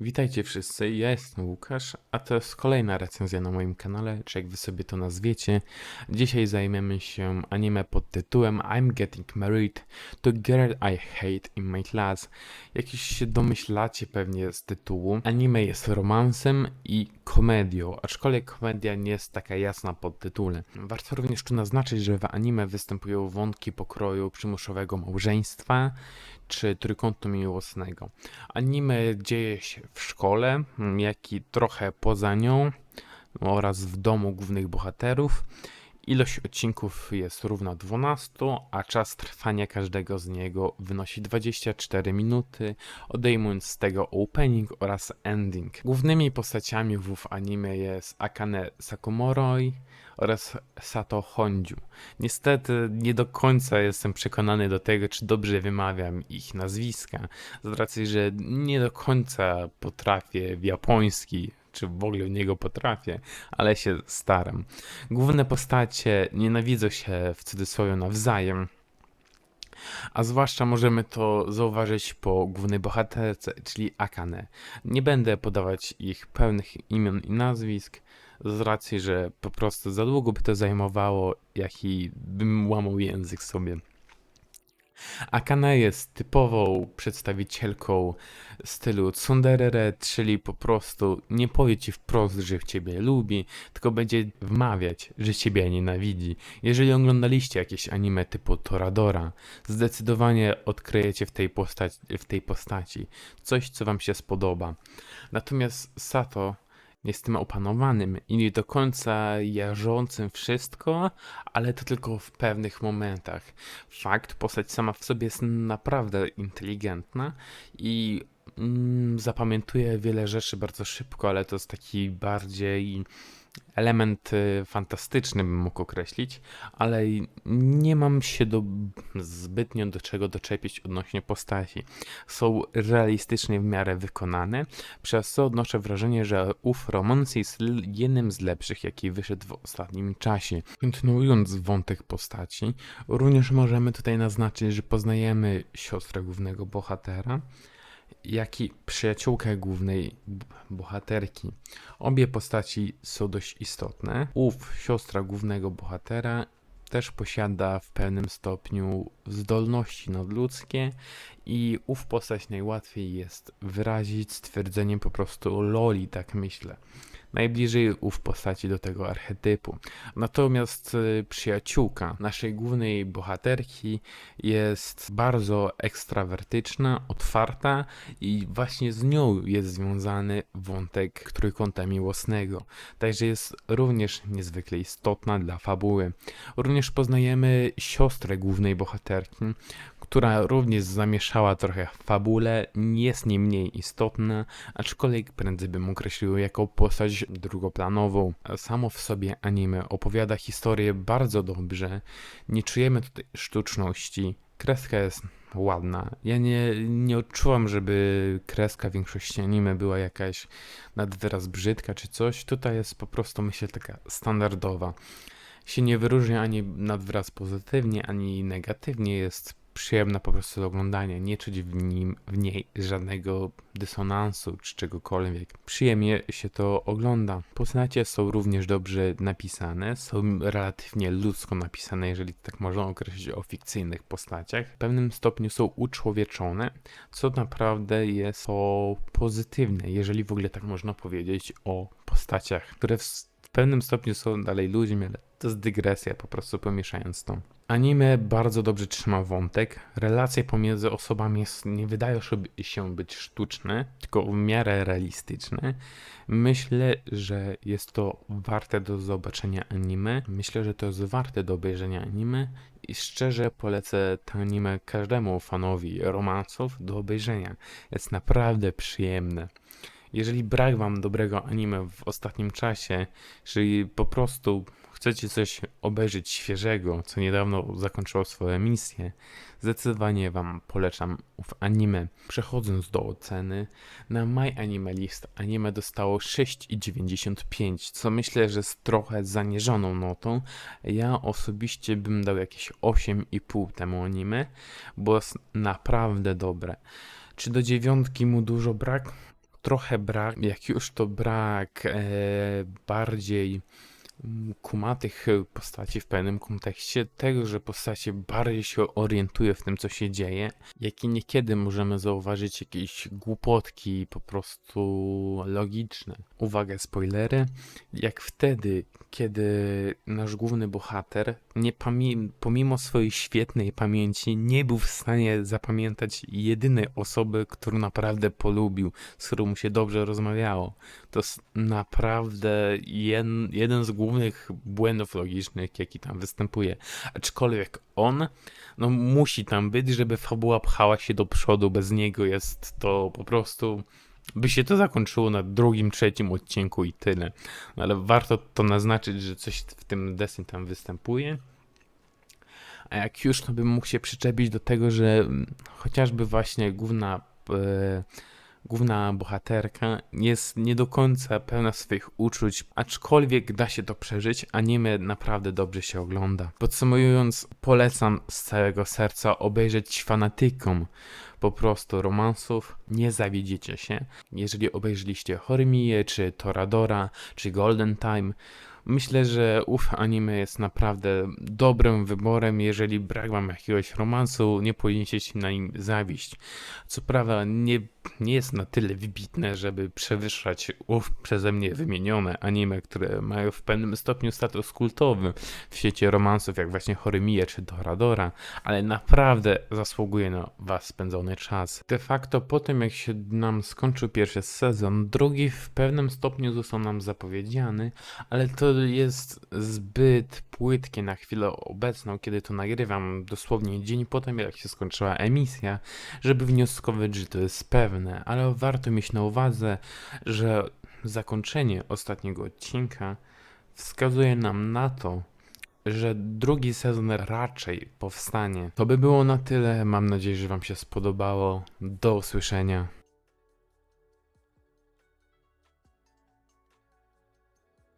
Witajcie wszyscy, ja jestem Łukasz, a to jest kolejna recenzja na moim kanale, czy jak wy sobie to nazwiecie. Dzisiaj zajmiemy się anime pod tytułem I'm Getting Married to Girl I Hate in My Class. Jak już się domyślacie pewnie z tytułu, anime jest romansem i komedią, aczkolwiek komedia nie jest taka jasna pod tytule. Warto również tu naznaczyć, że w anime występują wątki pokroju przymusowego małżeństwa, czy trójkątu miłosnego. Anime dzieje się w szkole, jak i trochę poza nią oraz w domu głównych bohaterów. Ilość odcinków jest równa 12, a czas trwania każdego z niego wynosi 24 minuty, odejmując z tego opening oraz ending. Głównymi postaciami w anime jest Akane Sakumoroi oraz Sato Honju. Niestety nie do końca jestem przekonany do tego, czy dobrze wymawiam ich nazwiska, z racji, że nie do końca potrafię w japoński, czy w ogóle niego potrafię, ale się staram. Główne postacie nienawidzą się w cudzysłowie nawzajem, a zwłaszcza możemy to zauważyć po głównej bohaterce, czyli Akane. Nie będę podawać ich pełnych imion i nazwisk, z racji, że po prostu za długo by to zajmowało, jak i bym łamał język sobie. Akane jest typową przedstawicielką stylu tsundere, czyli po prostu nie powie ci wprost, że ciebie lubi, tylko będzie wmawiać, że ciebie nienawidzi. Jeżeli oglądaliście jakieś anime typu Toradora, zdecydowanie odkryjecie w tej, postaci, w tej postaci coś, co wam się spodoba. Natomiast Sato jest tym opanowanym i nie do końca jarzącym wszystko, ale to tylko w pewnych momentach. Fakt, postać sama w sobie jest naprawdę inteligentna i mm, zapamiętuje wiele rzeczy bardzo szybko, ale to jest taki bardziej element y, fantastyczny bym mógł określić, ale nie mam się do, zbytnio do czego doczepić odnośnie postaci. Są realistycznie w miarę wykonane, przez co odnoszę wrażenie, że ów romans jest jednym z lepszych, jaki wyszedł w ostatnim czasie. Kontynuując wątek postaci, również możemy tutaj naznaczyć, że poznajemy siostrę głównego bohatera, jak i przyjaciółkę głównej bohaterki. Obie postaci są dość istotne. Ów, siostra głównego bohatera, też posiada w pewnym stopniu zdolności nadludzkie i ów postać najłatwiej jest wyrazić stwierdzeniem po prostu loli, tak myślę. Najbliżej ów postaci do tego archetypu. Natomiast y, przyjaciółka naszej głównej bohaterki jest bardzo ekstrawertyczna, otwarta i właśnie z nią jest związany wątek trójkąta miłosnego. Także jest również niezwykle istotna dla fabuły. Również poznajemy siostrę głównej bohaterki, która również zamieszała trochę w fabule, jest nie mniej istotna, aczkolwiek prędzej bym określił jako postać drugoplanową. Samo w sobie anime opowiada historię bardzo dobrze, nie czujemy tutaj sztuczności, kreska jest ładna. Ja nie, nie odczułam, żeby kreska większości anime była jakaś nad wyraz brzydka czy coś. Tutaj jest po prostu, myślę, taka standardowa. Się nie wyróżnia ani nad wyraz pozytywnie, ani negatywnie. Jest przyjemna po prostu do oglądania. Nie czuć w, nim, w niej żadnego dysonansu czy czegokolwiek. Przyjemnie się to ogląda. Postacie są również dobrze napisane, są relatywnie ludzko napisane, jeżeli tak można określić o fikcyjnych postaciach. W pewnym stopniu są uczłowieczone, co naprawdę jest pozytywne, jeżeli w ogóle tak można powiedzieć o postaciach, które w w pewnym stopniu są dalej ludźmi, ale to jest dygresja, po prostu pomieszając to. Anime bardzo dobrze trzyma wątek. Relacje pomiędzy osobami jest, nie wydają się być sztuczne, tylko w miarę realistyczne. Myślę, że jest to warte do zobaczenia anime. Myślę, że to jest warte do obejrzenia anime i szczerze polecę to anime każdemu fanowi romansów do obejrzenia. Jest naprawdę przyjemne. Jeżeli brak wam dobrego anime w ostatnim czasie, czyli po prostu chcecie coś obejrzeć świeżego, co niedawno zakończyło swoją emisję, zdecydowanie wam polecam w anime. Przechodząc do oceny, na My Anime List anime dostało 6,95, co myślę, że jest trochę zaniżoną notą. Ja osobiście bym dał jakieś 8,5 temu anime, bo jest naprawdę dobre. Czy do dziewiątki mu dużo brak? Trochę brak, jak już to brak e, bardziej kumatych e, postaci w pewnym kontekście, tego, że postacie bardziej się orientuje w tym, co się dzieje, jak i niekiedy możemy zauważyć jakieś głupotki po prostu logiczne. Uwaga, spoilery. Jak wtedy, kiedy nasz główny bohater, nie pamię- pomimo swojej świetnej pamięci, nie był w stanie zapamiętać jedynej osoby, którą naprawdę polubił, z którą mu się dobrze rozmawiało. To jest naprawdę jeden z głównych błędów logicznych, jaki tam występuje. Aczkolwiek on, no musi tam być, żeby fabuła pchała się do przodu. Bez niego jest to po prostu by się to zakończyło na drugim, trzecim odcinku i tyle. No ale warto to naznaczyć, że coś w tym Destiny tam występuje. A jak już, to bym mógł się przyczepić do tego, że mm, chociażby właśnie główna, e, główna bohaterka jest nie do końca pełna swoich uczuć, aczkolwiek da się to przeżyć, anime naprawdę dobrze się ogląda. Podsumowując, polecam z całego serca obejrzeć fanatykom po prostu romansów, nie zawiedziecie się. Jeżeli obejrzeliście Horimię, czy Toradora, czy Golden Time, myślę, że ów anime jest naprawdę dobrym wyborem. Jeżeli brak wam jakiegoś romansu, nie powinniście się na nim zawieść. Co prawda nie, nie jest na tyle wybitne, żeby przewyższać ów przeze mnie wymienione anime, które mają w pewnym stopniu status kultowy w świecie romansów, jak właśnie Horimiya czy Toradora, ale naprawdę zasługuje na was spędzony czas. De facto po tym, jak się nam skończył pierwszy sezon, drugi w pewnym stopniu został nam zapowiedziany, ale to jest zbyt płytkie na chwilę obecną, kiedy to nagrywam dosłownie dzień po tym, jak się skończyła emisja, żeby wnioskować, że to jest pewne, ale warto mieć na uwadze, że zakończenie ostatniego odcinka wskazuje nam na to, że drugi sezon raczej powstanie. To by było na tyle. Mam nadzieję, że Wam się spodobało. Do usłyszenia.